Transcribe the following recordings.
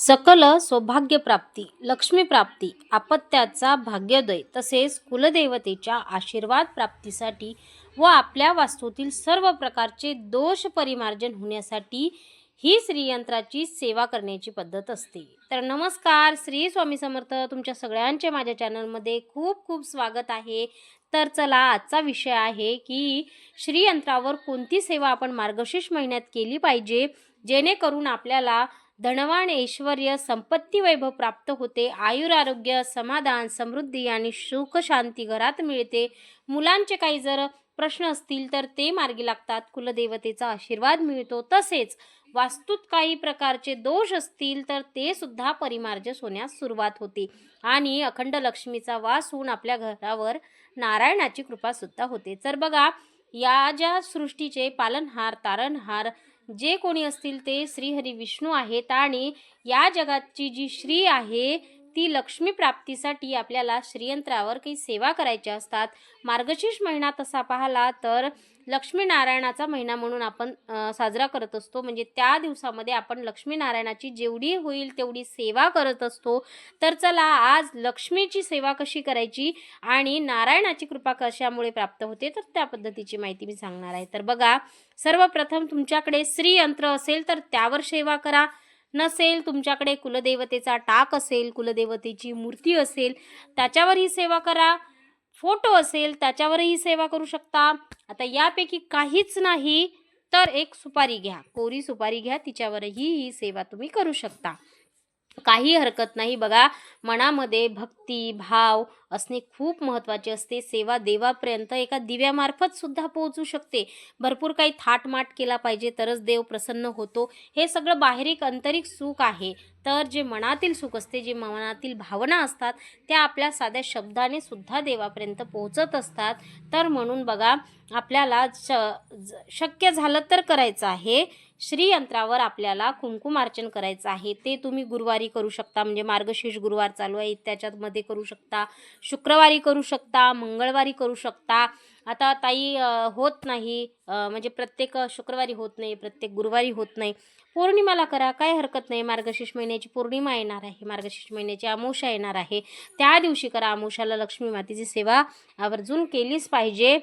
सकल सौभाग्यप्राप्ती लक्ष्मीप्राप्ती आपत्याचा भाग्योदय तसेच कुलदेवतेच्या आशीर्वाद प्राप्तीसाठी व आपल्या वास्तूतील सर्व प्रकारचे दोष परिमार्जन होण्यासाठी ही श्रीयंत्राची सेवा करण्याची पद्धत असते. तर नमस्कार श्री स्वामी समर्थ तुमच्या सगळ्यांचे माझ्या चॅनलमध्ये खूप खूप स्वागत आहे. तर चला आजचा विषय आहे की श्रीयंत्रावर कोणती सेवा आपण मार्गशीर्ष महिन्यात केली पाहिजे जेणेकरून आपल्याला धनवान ऐश्वर संपत्ती वैभव प्राप्त होते. आयुर आरोग्य समाधान समृद्धी आणि सुख शांती घरात मिळते. मुलांचे काही जर प्रश्न असतील तर ते मार्गी लागतात. कुलदेवतेचा आशीर्वाद मिळतो. तसेच वास्तूत काही प्रकारचे दोष असतील तर ते सुद्धा परिमार्जस होण्यास सुरुवात होते. आणि अखंड लक्ष्मीचा वास होऊन आपल्या घरावर नारायणाची कृपा सुद्धा होते. तर बघा या ज्या सृष्टीचे पालनहार तारणहार जे कोणी असतील ते श्रीहरी विष्णू आहेत आणि या जगाची जी श्री आहे ती लक्ष्मी प्राप्तीसाठी आपल्याला श्रीयंत्रावर काही सेवा करायच्या असतात. मार्गशीर्ष महिना तसा पाहिला तर लक्ष्मीनारायणाचा महिना म्हणून आपण साजरा करत असतो. म्हणजे त्या दिवसामध्ये आपण लक्ष्मीनारायणाची जेवढी होईल तेवढी सेवा करत असतो. तर चला आज लक्ष्मीची सेवा कशी करायची आणि नारायणाची कृपा कशामुळे प्राप्त होते तर त्या पद्धतीची माहिती मी सांगणार आहे. तर बघा सर्वप्रथम तुमच्याकडे श्रीयंत्र असेल तर त्यावर सेवा करा. नसेल तुमच्याकडे कुलदेवतेचा टाक असेल कुलदेवतेची मूर्ती असेल त्याच्यावर ही सेवा करा. फोटो असेल त्याच्यावरही सेवा करू शकता. आता यापैकी काहीच नाही तर एक सुपारी घ्या. कोरी सुपारी घ्या तिच्यावरही ही सेवा तुम्ही करू शकता. काही हरकत नाही. बघा मनामध्ये भक्ती भाव असणे खूप महत्त्वाचे असते. सेवा देवापर्यंत एका दिव्यामार्फत सुद्धा पोहोचू शकते. भरपूर काही थाटमाट केला पाहिजे तरच देव प्रसन्न होतो. हे सगळं बाहेरिक आंतरिक सुख आहे. तर जे मनातील सुख असते जे मनातील भावना असतात त्या आपल्या साध्या शब्दाने सुद्धा देवापर्यंत पोहोचत असतात. तर म्हणून बघा आपल्याला श ज- शक्य झालं तर करायचं आहे. श्रीयंत्रावर आपल्याला कुंकुमार्चन करायचं आहे. ते तुम्ही गुरुवारी करू शकता. म्हणजे मार्गशीर्ष गुरुवार चालू आहे. त्याच्यामध्ये करू शकता. शुक्रवारी करू शकता. मंगळवारी करू शकता. आता ताई होत नाही. म्हणजे प्रत्येक शुक्रवारी होत नाही. प्रत्येक गुरुवारी होत नाही. पौर्णिमाला करा. काय हरकत नाही. मार्गशीर्ष महिन्याची पौर्णिमा येणार आहे. मार्गशीर्ष महिन्याची अमावस्या येणार आहे. त्या दिवशी करा. अमावस्याला लक्ष्मी मातेची सेवा आवर्जून केलीच पाहिजे.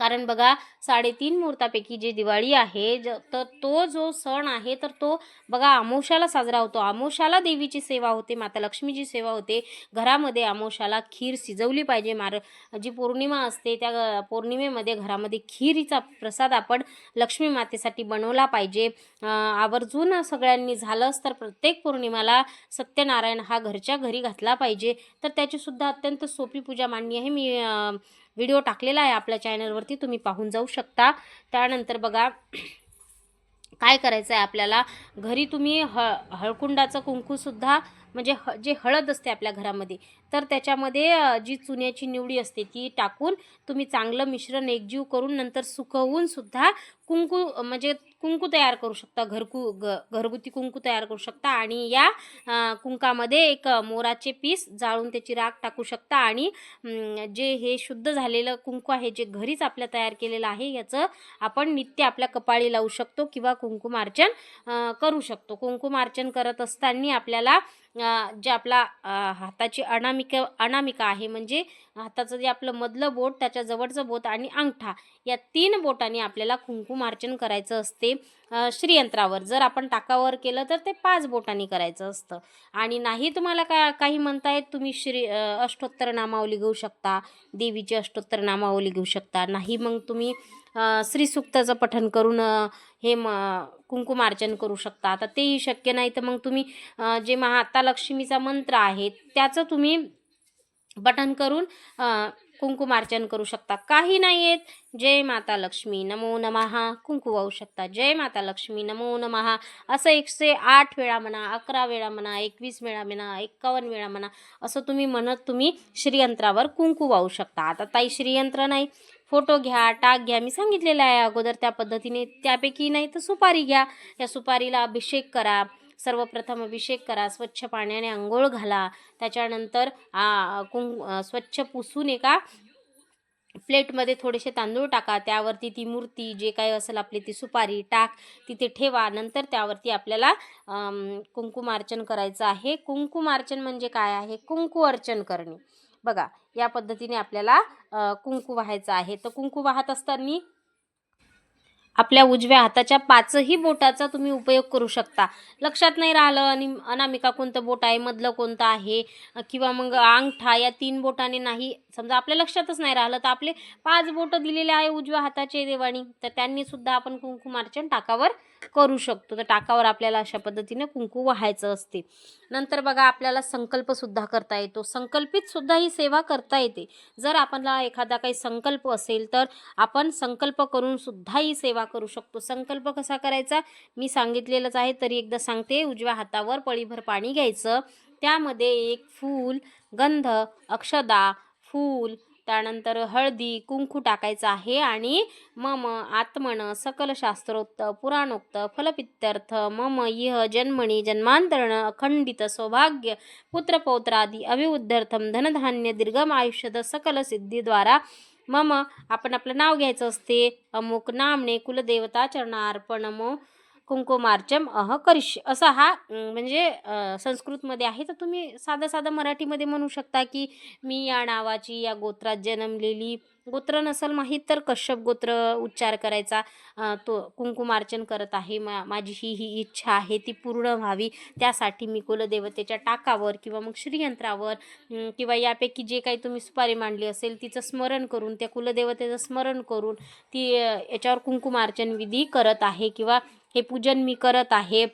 कारण बघा साडेतीन मुहूर्तापैकी जे दिवाळी आहे ज तर तो जो सण आहे तर तो बघा आमोशाला साजरा होतो. अमावस्याला देवीची सेवा होते माता लक्ष्मीची सेवा होते. घरामध्ये अमावस्याला खीर शिजवली पाहिजे. मार जी पौर्णिमा असते त्या पौर्णिमेमध्ये घरामध्ये खीरीचा प्रसाद आपण लक्ष्मी मातेसाठी बनवला पाहिजे. आवर्जून सगळ्यांनी झालंच तर प्रत्येक पौर्णिमाला सत्यनारायण हा घरच्या घरी घातला पाहिजे. तर त्याचीसुद्धा अत्यंत सोपी पूजा मांडणी आहे. मी व्हिडिओ टाकलेला आहे आपल्या चॅनलवरती तुम्ही पाहून जाऊ शकता. त्यानंतर बघा काय करायचं आहे आपल्याला? घरी तुम्ही ह हळकुंडाचं कुंकूसुद्धा म्हणजे ह जे हळद असते आपल्या घरामध्ये तर त्याच्यामध्ये जी चुन्याची निवडी असते ती टाकून तुम्ही चांगलं मिश्रण एकजीव करून नंतर सुकवून सुद्धा कुंकू म्हणजे कुंकू तयार करू शकता घरकू ग घरगुती कुंकू तयार करू शकता आणि या कुंकामध्ये एक मोराचे पीस जाळून त्याची राख टाकू शकता आणि जे हे शुद्ध झालेलं कुंकू आहे जे घरीच आपल्या तयार केलेलं आहे याचं आपण नित्य आपल्या कपाळी लावू शकतो किंवा कुंकुमार्चन करू शकतो. कुंकुमार्चन करत असताना आपल्याला जे आपला हाताची अनामिका अनामिका आहे म्हणजे हाताचं जे आपलं मधलं बोट त्याच्या जवळचं बोट आणि अंगठा या तीन बोटांनी आपल्याला कुंकुमार्चन करायचं असते श्रीयंत्रावर. जर आपण टाकावर केलं तर ते पाच बोटांनी करायचं असतं. आणि नाही तुम्हाला का काही म्हणतायत तुम्ही श्री अष्टोत्तर नामावली घेऊ शकता देवीची अष्टोत्तर नामावली घेऊ शकता. नाही मग तुम्ही श्रीसूक्ताचं पठन करून हे म कुंकुमार्चन करू शकता. आता तेही शक्य नाही तर मग तुम्ही जे माता लक्ष्मीचा मंत्र आहे त्याचं तुम्ही पठन करून कुंकुमार्चन करू शकता. काही नाही आहेत जय माता लक्ष्मी नमो नमहा कुंकू वाहू शकता. जय माता लक्ष्मी नमो नमहा असं एकशे आठ वेळा म्हणा अकरा वेळा म्हणा एकवीस वेळा म्हणा एक्कावन्न वेळा म्हणा असं तुम्ही म्हणत तुम्ही श्रीयंत्रावर कुंकू वाहू शकता. आता ताई श्रीयंत्र नाही. फोटो घ्या टाक घ्या. मी सांगितलेलं आहे अगोदर त्या पद्धतीने. त्यापैकी नाही तर सुपारी घ्या. या सुपारीला अभिषेक करा. सर्वप्रथम अभिषेक करा. स्वच्छ पाण्याने आंघोळ घाला. त्याच्यानंतर कुं स्वच्छ पुसून एका प्लेटमध्ये थोडेसे तांदूळ टाका. त्यावरती ती मूर्ती जे काही असेल आपली ती सुपारी टाक. तिथे ठेवा. नंतर त्यावरती आपल्याला कुंकुमार्चन करायचं आहे. कुंकुमार्चन म्हणजे काय आहे? कुंकू अर्चन करणे. बघा या पद्धतीने आपल्याला कुंकू वाहायचं आहे. तर कुंकू वाहत असताना आपल्या उजव्या हाताच्या पाचही बोटाचा तुम्ही उपयोग करू शकता. लक्षात नाही राहिलं आणि अनामिका कोणतं बोट आहे मधलं कोणतं आहे किंवा मग अंगठा या तीन बोटाने नाही समजा आपल्या लक्षातच नाही राहिलं तर आपले पाच बोटं दिलेले आहे उजव्या हाताचे देवाणी तर त्यांनी सुद्धा आपण कुंकुमार्चन टाकावर करू शकतो. तर टाकावर आपल्याला अशा पद्धतीने कुंकू वाहायचं असते. नंतर बघा आपल्याला संकल्पसुद्धा करता येतो. संकल्पित सुद्धा ही सेवा करता येते. जर आपल्याला एखादा काही संकल्प असेल तर आपण संकल्प करून सुद्धा ही सेवा करू शकतो. संकल्प कसा करायचा? मी सांगितलेलंच आहे तरी एकदा सांगते. उजव्या हातावर पळीभर पाणी घ्यायचं. त्यामध्ये एक फूल गंध अक्षदा फूल त्यानंतर हळदी कुंकू टाकायचं आहे आणि मम आत्मन सकल शास्त्रोक्त पुराणोक्त फलपित्यर्थ मम इह जन्मणी जन्मांतरण अखंडित सौभाग्य पुत्रपौत्रादी अभिवृद्धर्थम धनधान्य दीर्घम आयुष्यद सकल सिद्धीद्वारा मम आपण आपलं नाव घ्यायचं असते. अमुक नामने कुलदेवता चरणार्पणमो. कुंकुमार्चम अह करिष्य. असा हा म्हणजे संस्कृतमध्ये आहे. तर तुम्ही साधं साधं मराठीमध्ये म्हणू शकता की मी या नावाची या गोत्रात जन्मलेली गोत्र नसल माहीत तर कश्यप गोत्र उच्चार करायचा. तो कुंकुमार्चन करत आहे. मा माझी ही ही इच्छा आहे ती पूर्ण व्हावी. त्यासाठी मी कुलदेवतेच्या टाकावर किंवा मग श्रीयंत्रावर किंवा यापैकी जे काही तुम्ही सुपारी मांडली असेल तिचं स्मरण करून त्या कुलदेवतेचं स्मरण करून ती याच्यावर कुंकुमार्चन विधी करत आहे. किंवा हे पूजन मी करत आहे.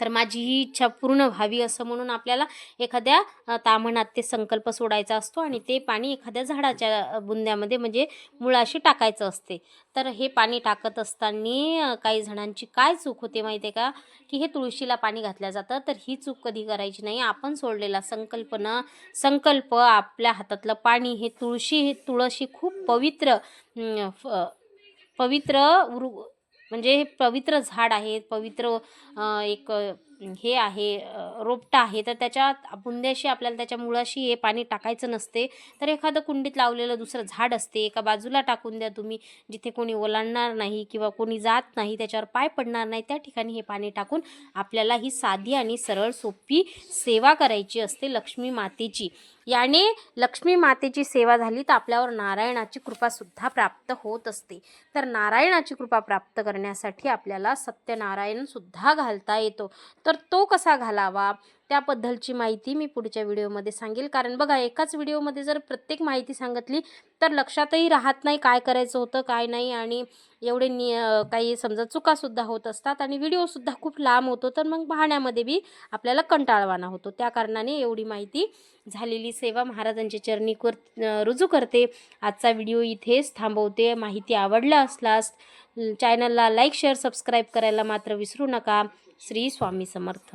तर माझी ही इच्छा पूर्ण व्हावी असं म्हणून आपल्याला एखाद्या तामणात ताम्हणात ते संकल्प सोडायचा असतो आणि ते पाणी एखाद्या झाडाच्या बुंद्यामध्ये म्हणजे मुळाशी टाकायचं असते. तर हे पाणी टाकत असताना काही जणांची काय चूक होते माहिती आहे का? की हे तुळशीला पाणी घातलं जातं. तर ही चूक कधी करायची नाही. आपण सोडलेला संकल्प न संकल्प आपल्या हातातलं पाणी हे तुळशी हे तुळशी खूप पवित्र फ- पवित्र वृ म्हणजे हे पवित्र झाड आहे पवित्र एक हे आहे रोपटं आहे तर त्याच्या बुंद्याशी आपल्याला त्याच्या मुळाशी हे पाणी टाकायचं नसते तर एखादं कुंडीत लावलेलं दुसरं झाड असते एका बाजूला टाकून द्या तुम्ही जिथे कोणी ओलांडणार नाही किंवा कोणी जात नाही त्याच्यावर पाय पडणार नाही त्या ठिकाणी हे पाणी टाकून आपल्याला ही साधी आणि सरळ सोपी सेवा करायची असते लक्ष्मी मातेची. याने लक्ष्मी मातेची सेवा झाली तर आपल्यावर नारायणाची कृपासुद्धा प्राप्त होत असते. तर नारायणाची कृपा प्राप्त करण्यासाठी आपल्याला सत्यनारायणसुद्धा घालता येतो. तर तो कसा घालावा? त्याबद्दलची माहिती मी पुढच्या व्हिडिओमध्ये सांगेल. कारण बघा एकाच व्हिडिओमध्ये जर प्रत्येक माहिती सांगितली तर लक्षातही राहत नाही काय करायचं होतं काय नाही. आणि एवढे नि काही समजा चुकासुद्धा होत असतात आणि व्हिडिओसुद्धा खूप लांब होतो तर मग पाहण्यामध्ये बी आपल्याला कंटाळवाणा होतो. त्या कारणाने एवढी माहिती झालेली सेवा महाराजांच्या चरणी कर रुजू करते. आजचा व्हिडिओ इथेच थांबवते. माहिती आवडला असल्यास चॅनलला लाईक शेअर सबस्क्राईब करायला मात्र विसरू नका. श्री स्वामी समर्थ.